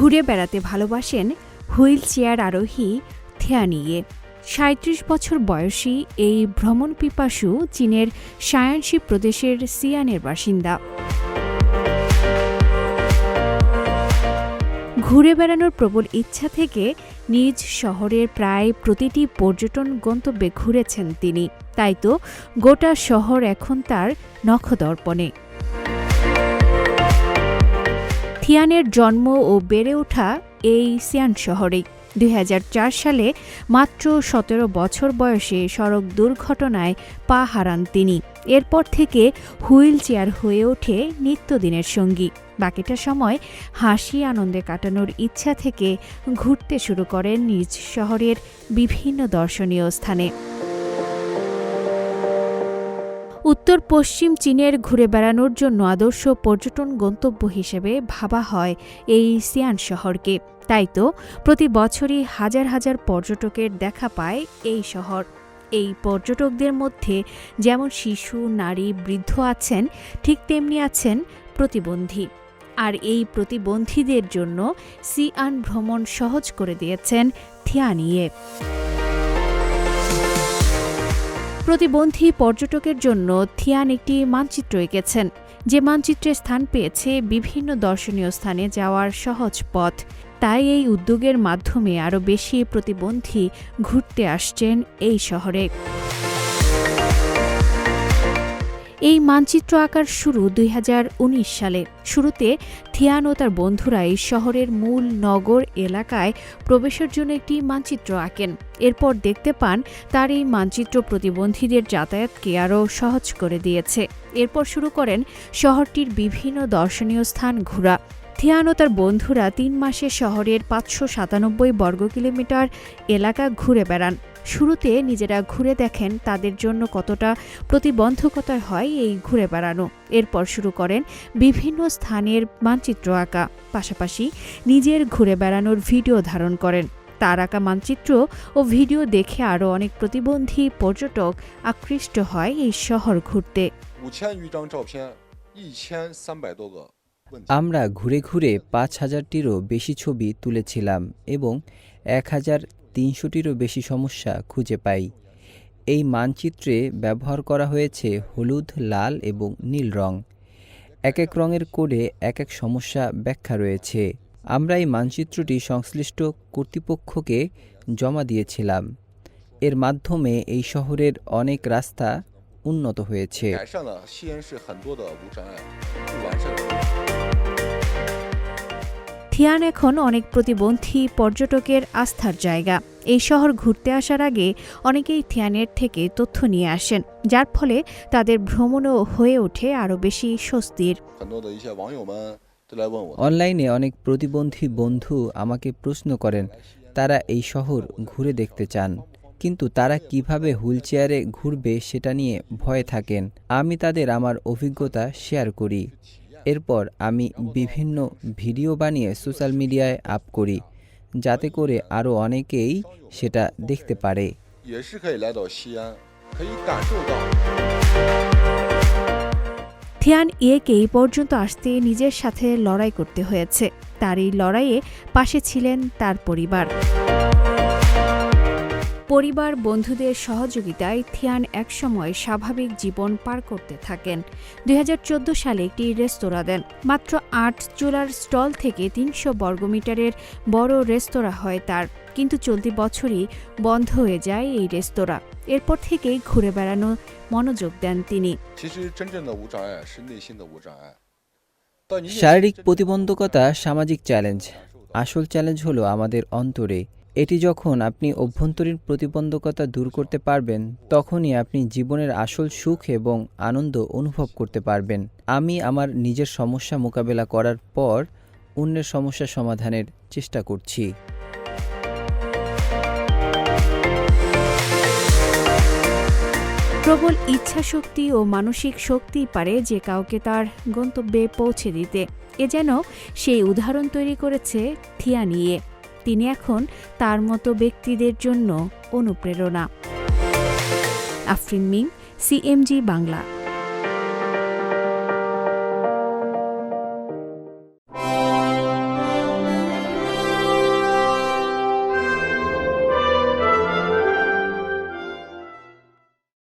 ঘুরে বেড়াতে ভালোবাসেন হুইল চেয়ার আরোহী থিয়ানিয়ে। সাঁত্রিশ বছর বয়সী এই ভ্রমণ পিপাসু চীনের সায়ানসি প্রদেশের সিয়ানের বাসিন্দা। ঘুরে বেড়ানোর প্রবল ইচ্ছা থেকে নিজ শহরের প্রায় প্রতিটি পর্যটন গন্তব্যে ঘুরেছেন তিনি। তাই তো গোটা শহর এখন তার নখদর্পণে। থিয়ানের জন্ম ও বেড়ে ওঠা এই সিয়ান শহরেই দুই হাজার চার সালে মাত্র সতেরো বছর বয়সে সড়ক দুর্ঘটনায় পা হারান তিনি। এরপর থেকে হুইল চেয়ার হয়ে ওঠে নিত্যদিনের সঙ্গী। বাকিটা সময় হাসি আনন্দে কাটানোর ইচ্ছা থেকে ঘুরতে শুরু করেন নিজ শহরের বিভিন্ন দর্শনীয় স্থানে। উত্তর পশ্চিম চীনের ঘুরে বেড়ানোর জন্য আদর্শ পর্যটন গন্তব্য হিসেবে ভাবা হয় এই সিয়ান শহরকে। তাই তো, প্রতি বছরই হাজার হাজার পর্যটকের দেখা পায় এই শহর। এই পর্যটকদের মধ্যে যেমন শিশু, নারী, বৃদ্ধ আছেন, ঠিক তেমনি আছেন প্রতিবন্ধী। আর এই প্রতিবন্ধীদের জন্য সিআন ভ্রমণ সহজ করে দিয়েছেন থিয়ানিয়ে। প্রতিবন্ধী পর্যটকের জন্য থিয়ান একটি মানচিত্র এঁকেছেন। যে মানচিত্রে স্থান পেয়েছে বিভিন্ন দর্শনীয় স্থানে যাওয়ার সহজ পথ, তাই এই উদ্যোগের মাধ্যমে আরও বেশি প্রতিবন্ধী ঘুরতে আসছেন এই শহরে। এই মানচিত্র আঁকার শুরু দুই হাজার উনিশ সালে। শুরুতে থিয়ান ও তার বন্ধুরা এই শহরের মূল নগর এলাকায় প্রবেশের জন্য একটি মানচিত্র আঁকেন। এরপর দেখতে পান তার এই মানচিত্র প্রতিবন্ধীদের যাতায়াতকে আরও সহজ করে দিয়েছে। এরপর শুরু করেন শহরটির বিভিন্ন দর্শনীয় স্থান ঘোরা। থিয়ান ও তার বন্ধুরা তিন মাসে শহরের পাঁচশো সাতানব্বই বর্গ কিলোমিটার এলাকা ঘুরে বেড়ান। শুরুতে নিজেরা ঘুরে দেখেন তাদের জন্য কতটা প্রতিবন্ধকতা হয় এই ঘুরে বেড়ানো। এরপর শুরু করেন বিভিন্ন স্থানের মানচিত্র আঁকা। পাশাপাশি নিজের ঘুরে বেড়ানোর ভিডিও ধারণ করেন। তার আঁকা মানচিত্র ও ভিডিও দেখে আরও অনেক প্রতিবন্ধী পর্যটক আকৃষ্ট হয় এই শহর ঘুরতে। আমরা ঘুরে ঘুরে পাঁচ হাজারটিরও বেশি ছবি তুলেছিলাম এবং এক হাজার তিনশোটিরও বেশি সমস্যা খুঁজে পাই। এই মানচিত্রে ব্যবহার করা হয়েছে হলুদ, লাল এবং নীল রং। এক এক রঙের কোডে এক এক সমস্যা ব্যাখ্যা রয়েছে। আমরা এই মানচিত্রটি সংশ্লিষ্ট কর্তৃপক্ষকে জমা দিয়েছিলাম। এর মাধ্যমে এই শহরের অনেক রাস্তা উন্নত হয়েছে। থিয়ান এখন অনেক প্রতিবন্ধী পর্যটকের আস্থার জায়গা। এই শহর ঘুরতে আসার আগে অনেকেই থিয়ানের থেকে তথ্য নিয়ে আসেন, যার ফলে তাদের ভ্রমণও হয়ে ওঠে আরও বেশি স্বস্তির। অনলাইনে অনেক প্রতিবন্ধী বন্ধু আমাকে প্রশ্ন করেন, তারা এই শহর ঘুরে দেখতে চান, কিন্তু তারা কীভাবে হুইলচেয়ারে ঘুরবে সেটা নিয়ে ভয়ে থাকেন। আমি তাদের আমার অভিজ্ঞতা শেয়ার করি। এরপর আমি বিভিন্ন ভিডিও বানিয়ে সোশ্যাল মিডিয়ায় আপ করি যাতে করে আরও অনেকেই সেটা দেখতে পারে। থিয়ান ইয়েকে এই পর্যন্ত আসতে নিজের সাথে লড়াই করতে হয়েছে। তার এই লড়াইয়ে পাশে ছিলেন তার পরিবার। পরিবার বন্ধুদের সহযোগিতায় থিয়ান একসময় স্বাভাবিক জীবন পার করতে থাকেন। দু হাজার চোদ্দ সালে একটি রেস্তোরাঁ দেন। মাত্র আট চুলার স্টল থেকে তিনশো বর্গমিটারের বড় রেস্তোরাঁ হয় তার। কিন্তু চলতি বছরই বন্ধ হয়ে যায় এই রেস্তোরাঁ। এরপর থেকেই ঘুরে বেড়ানো মনোযোগ দেন তিনি। শারীরিক প্রতিবন্ধকতা সামাজিক চ্যালেঞ্জ। আসল চ্যালেঞ্জ হলো আমাদের অন্তরে এটি যখন আপনি অভ্যন্তরীণ প্রতিবন্ধকতা দূর করতে পারবেন, তখনই আপনি জীবনের আসল সুখ এবং আনন্দ অনুভব করতে পারবেন। আমি আমার নিজের সমস্যা মোকাবেলা করার পর অন্যের সমস্যা সমাধানের চেষ্টা করছি। প্রবল ইচ্ছাশক্তি ও মানসিক শক্তি পারে যে কাউকে তার গন্তব্যে পৌঁছে দিতে। এ যেন সেই উদাহরণ তৈরি করেছে থিয়ানিয়ে তিনি এখন তার মতো ব্যক্তিদের জন্য অনুপ্রেরণা। Afrin Ming CMG Bangla.